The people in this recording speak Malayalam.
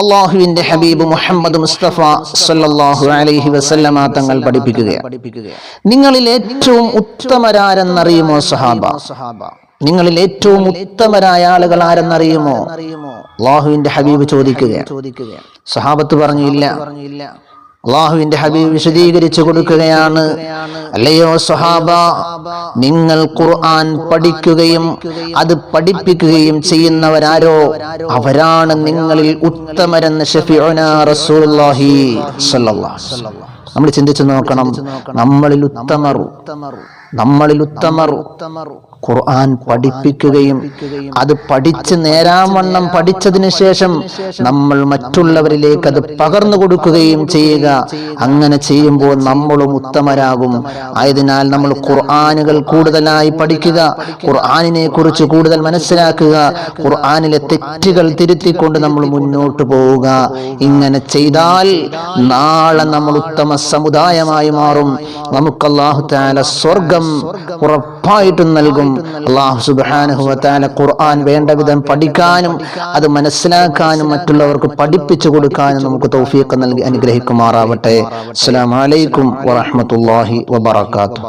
അള്ളാഹുവിന്റെ ഹബീബ് മുഹമ്മദ് മുസ്തഫ സല്ലല്ലാഹു അലൈഹി വസല്ലമ തങ്ങൾ പഠിപ്പിക്കുകയാണ്. നിങ്ങളിൽ ഏറ്റവും ഉത്തമരാരെന്നറിയുമോ സഹാബ? നിങ്ങളിൽ ഏറ്റവും ഉത്തമരായ ആളുകൾ ആരെന്നറിയുമോ? അള്ളാഹുവിന്റെ ഹബീബ് ചോദിക്കുകയാണ്. സഹാബത്ത് പറഞ്ഞില്ല. അള്ളാഹുവിന്റെ ഹബീബ് വിശദീകരിച്ചു കൊടുക്കുകയാണ്. അല്ലയോ സഹാബ നിങ്ങൾ ഖുർആൻ പഠിക്കുകയും അത് പഠിപ്പിക്കുകയും ചെയ്യുന്നവരാരോ? അവരാണ് നിങ്ങളിൽ ഉത്തമരെന്ന് റസൂലുള്ളാഹി. നമ്മൾ ചിന്തിച്ചു നോക്കണം. നമ്മളിൽ ഉത്തമർ നമ്മളിൽ ഉത്തമർ. ഖുർആൻ പഠിപ്പിക്കുകയും അത് പഠിച്ച് നേരാവണ്ണം പഠിച്ചതിന് ശേഷം നമ്മൾ മറ്റുള്ളവരിലേക്ക് അത് പകർന്നു കൊടുക്കുകയും ചെയ്യുക. അങ്ങനെ ചെയ്യുമ്പോൾ നമ്മളും ഉത്തമരാകും. ആയതിനാൽ നമ്മൾ ഖുർആാനുകൾ കൂടുതലായി പഠിക്കുക ഖുർആാനിനെ കുറിച്ച് കൂടുതൽ മനസ്സിലാക്കുക ഖുർആാനിലെ തെറ്റുകൾ തിരുത്തിക്കൊണ്ട് നമ്മൾ മുന്നോട്ട് പോവുക. ഇങ്ങനെ ചെയ്താൽ നാളെ നമ്മൾ ഉത്തമ സമുദായമായി മാറും. നമുക്ക് താല സ്വർഗം ഉറപ്പായിട്ടും നൽകും. അള്ളാഹു സുബാനുഹുവത്താല താല ഖുർആൻ വേണ്ട വിധം പഠിക്കാനും അത് മനസ്സിലാക്കാനും മറ്റുള്ളവർക്ക് പഠിപ്പിച്ചു കൊടുക്കാനും നമുക്ക് തൗഫീഖ് നൽകി അനുഗ്രഹിക്കുമാറാവട്ടെ. അസ്സലാമു അലൈക്കും വറഹ്മത്തുള്ളാഹി വബറകാതുഹു.